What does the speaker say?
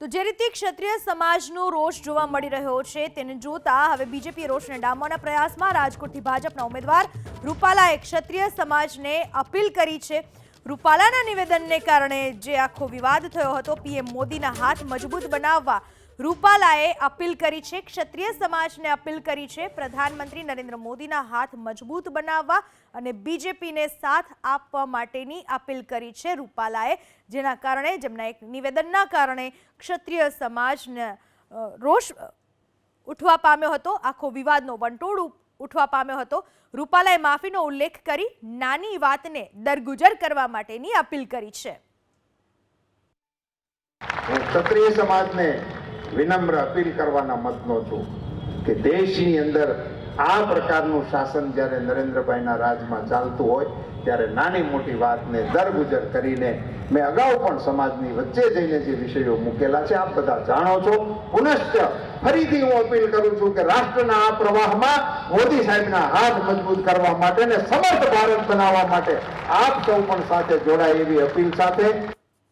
તો જે રીતે ક્ષત્રિય સમાજનો રોષ જોવા મળી રહ્યો છે, તેને જોતા હવે બીજેપી રોષને ડામવાના પ્રયાસમાં રાજકોટથી ભાજપના ઉમેદવાર રૂપાલાએ ક્ષત્રિય સમાજને અપીલ કરી છે. રૂપાલાના નિવેદનને કારણે જે આખો વિવાદ થયો હતો, પીએમ મોદીના હાથ મજબૂત બનાવવા રૂપાલાએ અપીલ કરી છે, ક્ષત્રિય સમાજને અપીલ કરી છે, પ્રધાનમંત્રી નરેન્દ્ર મોદીના હાથ મજબૂત બનાવવા અને બીજેપીને સાથ આપવા માટેની અપીલ કરી છે રૂપાલાએ, જેના કારણે, જેમના એક નિવેદનના કારણે ક્ષત્રિય સમાજને રોષ ઉઠવા પામ્યો હતો, આખો વિવાદનો વંટોળ ઉઠવા પામ્યો હતો. રૂપાલાએ માફીનો ઉલ્લેખ કરી, નાની વાતને દરગુજર કરવા માટેની અપીલ કરી છે. ક્ષત્રિય સમાજને વિનમ્ર અપીલ કરવાના મતનો છું કે દેશની અંદર આ પ્રકારનું શાસન જ્યારે નરેન્દ્રભાઈના રાજમાં ચાલતું હોય, ત્યારે નાની મોટી વાતને દરગુજર કરીને મેં અગાઉ પણ સમાજની વચ્ચે જઈને જે વિષયો મૂકેલા છે, આપ બધા જાણો છો. પુનશ્ચ ફરીથી હું અપીલ કરું છું કે રાષ્ટ્રના આ પ્રવાહમાં મોદી સાહેબના હાથ મજબૂત કરવા માટે ને સમર્થ ભારત બનાવવા માટે આપ સૌ પણ સાથે જોડાય એવી અપીલ સાથે